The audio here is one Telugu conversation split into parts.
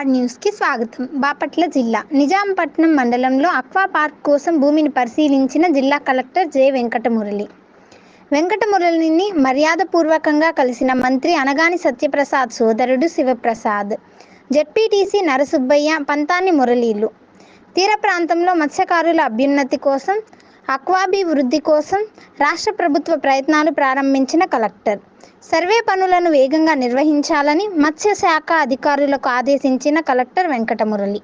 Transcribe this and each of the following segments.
ఆర్ న్యూస్కి స్వాగతం. బాపట్ల జిల్లా నిజాంపట్నం మండలంలో అక్వా పార్క్ కోసం భూమిని పరిశీలించిన జిల్లా కలెక్టర్ జె. వెంకటమురళి. వెంకటమురళిని మర్యాదపూర్వకంగా కలిసిన మంత్రి అనగాని సత్యప్రసాద్ సోదరుడు శివప్రసాద్ జెడ్పీటీసీ నరసుబ్బయ్య పంతాని మురళీలు. తీర ప్రాంతంలో మత్స్యకారుల అభ్యున్నతి కోసం అక్వాభివృద్ధి కోసం రాష్ట్ర ప్రభుత్వ ప్రయత్నాలు ప్రారంభించిన కలెక్టర్. సర్వే పనులను వేగంగా నిర్వహించాలని మత్స్యశాఖ అధికారులకు ఆదేశించిన కలెక్టర్ వెంకటమురళి.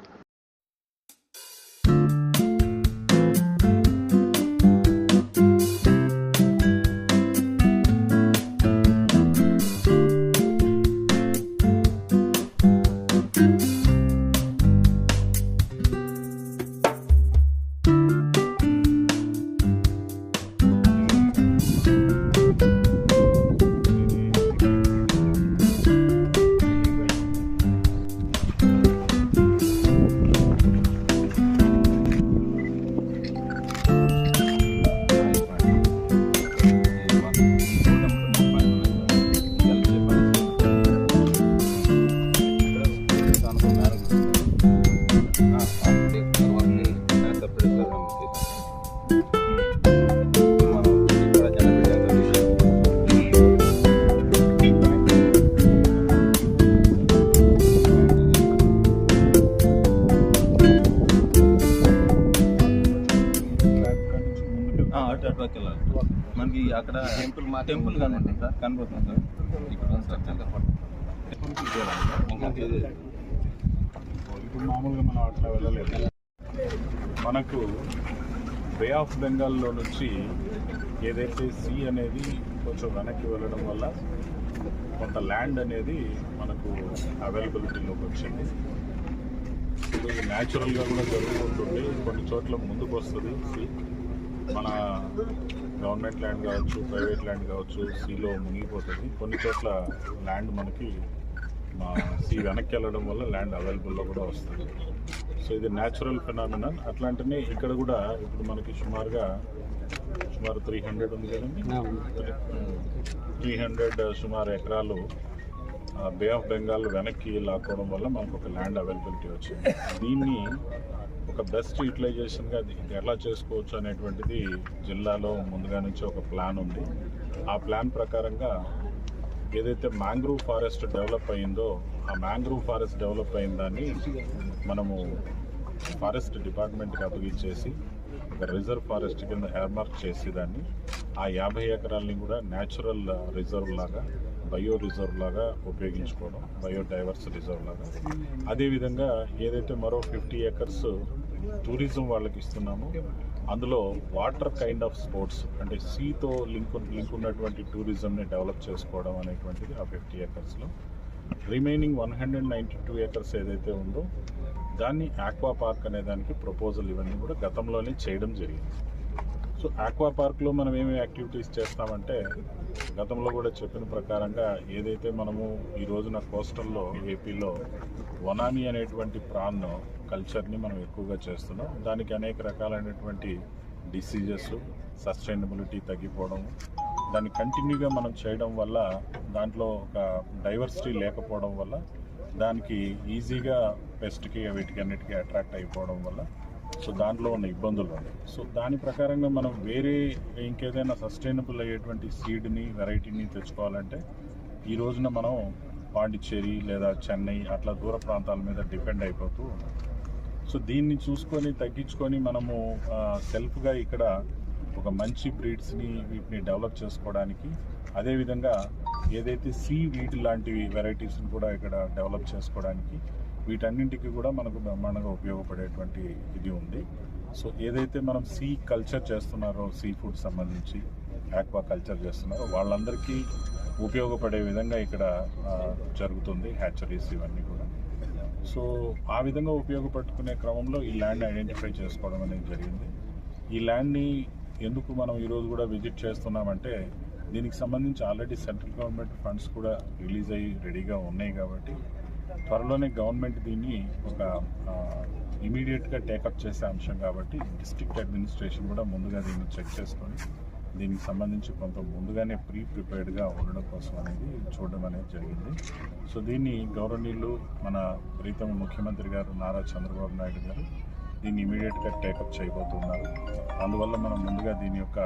పక్క వెళ్ళాలి మనకి అక్కడ టెంపుల్ టెంపుల్ కనబడుతుంది సార్ కనబడుతుంది సార్ ఇక్కడ ఇప్పుడు మామూలుగా మనం అట్లా వెళ్ళలేదు. మనకు బే ఆఫ్ బెంగాల్లో నుంచి ఏదైతే సీ అనేది కొంచెం వెనక్కి వెళ్ళడం వల్ల కొంత ల్యాండ్ అనేది మనకు అవైలబిలిటీలోకి వచ్చింది. ఇది న్యాచురల్గా కూడా జరుగుతుంటుంది. కొన్ని చోట్ల ముందుకు వస్తుంది. సీ మన గవర్నమెంట్ ల్యాండ్ కావచ్చు ప్రైవేట్ ల్యాండ్ కావచ్చు సీలో మునిగిపోతుంది. కొన్ని చోట్ల ల్యాండ్ మనకి మా సీ వెనక్కి వెళ్ళడం వల్ల ల్యాండ్ అవైలబుల్లో కూడా వస్తుంది. సో ఇది న్యాచురల్ ఫినామినన్ అట్లాంటినే ఇక్కడ కూడా ఇప్పుడు మనకి సుమారుగా సుమారు త్రీ హండ్రెడ్ ఉంది కదండి? త్రీ హండ్రెడ్ సుమారు ఎకరాలు బే ఆఫ్ బెంగాల్ వెనక్కి లాక్కోవడం వల్ల మనకు ఒక ల్యాండ్ అవైలబిలిటీ వచ్చింది. దీన్ని ఒక బెస్ట్ యూటిలైజేషన్గా ఇది ఎలా చేసుకోవచ్చు అనేటువంటిది జిల్లాలో ముందుగా నుంచి ఒక ప్లాన్ ఉంది. ఆ ప్లాన్ ప్రకారంగా ఏదైతే మ్యాంగ్రూవ్ ఫారెస్ట్ డెవలప్ అయిందో ఆ మ్యాంగ్రూవ్ ఫారెస్ట్ డెవలప్ అయిన దాన్ని మనము ఫారెస్ట్ డిపార్ట్మెంట్కి అప్పగించేసి ఒక రిజర్వ్ ఫారెస్ట్ కింద ఎర్మార్క్ చేసి దాన్ని ఆ యాభై ఎకరాలని కూడా న్యాచురల్ రిజర్వ్ లాగా బయో రిజర్వ్ లాగా ఉపయోగించుకోవడం బయోడైవర్స్ రిజర్వ్ లాగా. అదేవిధంగా ఏదైతే మరో ఫిఫ్టీ ఎకర్స్ టూరిజం వాళ్ళకి ఇస్తున్నాము అందులో వాటర్ కైండ్ ఆఫ్ స్పోర్ట్స్ అంటే సీతో లింక్ లింక్ ఉన్నటువంటి టూరిజంని డెవలప్ చేసుకోవడం అనేటువంటిది ఆ fifty ఏకర్స్లో. Remaining one hundred ninety two acres ఏదైతే ఉందో దాన్ని ఆక్వా పార్క్ అనే దానికి ప్రపోజల్ ఇవన్నీ కూడా గతంలోనే చేయడం జరిగింది. ఆక్వా పార్క్లో మనం ఏమేమి యాక్టివిటీస్ చేస్తామంటే గతంలో కూడా చెప్పిన ప్రకారంగా ఏదైతే మనము ఈ రోజున కోస్టల్లో ఏపీలో వనామి అనేటువంటి ప్రాన్ కల్చర్ని మనం ఎక్కువగా చేస్తున్నాం. దానికి అనేక రకాలైనటువంటి డిసీజెస్ సస్టైనబిలిటీ తగ్గిపోవడం దాన్ని కంటిన్యూగా మనం చేయడం వల్ల దాంట్లో ఒక డైవర్సిటీ లేకపోవడం వల్ల దానికి ఈజీగా పెస్ట్కి వీటికి అన్నిటికీ అట్రాక్ట్ అయిపోవడం వల్ల సో దాంట్లో ఉన్న ఇబ్బందులు ఉన్నాయి. సో దాని ప్రకారంగా మనం వేరే ఇంకేదైనా సస్టైనబుల్ అయ్యేటువంటి సీడ్ని వెరైటీని తెచ్చుకోవాలంటే ఈ రోజున మనం పాండిచ్చేరి లేదా చెన్నై అట్లా దూర ప్రాంతాల మీద డిపెండ్ అయిపోతూ ఉన్నాం. సో దీన్ని చూసుకొని తగ్గించుకొని మనము సెల్ఫ్గా ఇక్కడ ఒక మంచి బ్రీడ్స్ని వీటిని డెవలప్ చేసుకోవడానికి అదేవిధంగా ఏదైతే సీ వీట్ లాంటివి వెరైటీస్ని కూడా ఇక్కడ డెవలప్ చేసుకోవడానికి వీటన్నింటికి కూడా మనకు బ్రహ్మాండంగా ఉపయోగపడేటువంటి ఇది ఉంది. సో ఏదైతే మనం సీ కల్చర్ చేస్తున్నారో సీ ఫుడ్ సంబంధించి ఆక్వా కల్చర్ చేస్తున్నారో వాళ్ళందరికీ ఉపయోగపడే విధంగా ఇక్కడ జరుగుతుంది హ్యాచరీస్ ఇవన్నీ కూడా. సో ఆ విధంగా ఉపయోగపట్టుకునే క్రమంలో ఈ ల్యాండ్ ఐడెంటిఫై చేసుకోవడం అనేది జరిగింది. ఈ ల్యాండ్ని ఎందుకు మనం ఈరోజు కూడా విజిట్ చేస్తున్నామంటే దీనికి సంబంధించి ఆల్రెడీ సెంట్రల్ గవర్నమెంట్ ఫండ్స్ కూడా రిలీజ్ అయ్యి రెడీగా ఉన్నాయి కాబట్టి త్వరలోనే గవర్నమెంట్ దీన్ని ఒక ఇమీడియట్గా టేకప్ చేసే అంశం కాబట్టి డిస్ట్రిక్ట్ అడ్మినిస్ట్రేషన్ కూడా ముందుగా దీన్ని చెక్ చేసుకొని దీనికి సంబంధించి కొంత ముందుగానే ప్రీ ప్రిపేర్డ్గా ఉండడం కోసం అనేది చూడడం అనేది జరిగింది. సో దీన్ని గౌరవనీయులు మన ప్రీతమ ముఖ్యమంత్రి గారు నారా చంద్రబాబు నాయుడు గారు దీన్ని ఇమీడియట్గా టేకప్ చేయబోతున్నారు అందువల్ల మనం ముందుగా దీని యొక్క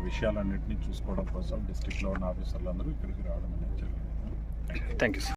విషయాలన్నింటినీ చూసుకోవడం కోసం డిస్టిక్లో ఉన్న ఆఫీసర్లందరూ ఇక్కడికి రావడం అనేది జరిగింది థ్యాంక్ యూ సార్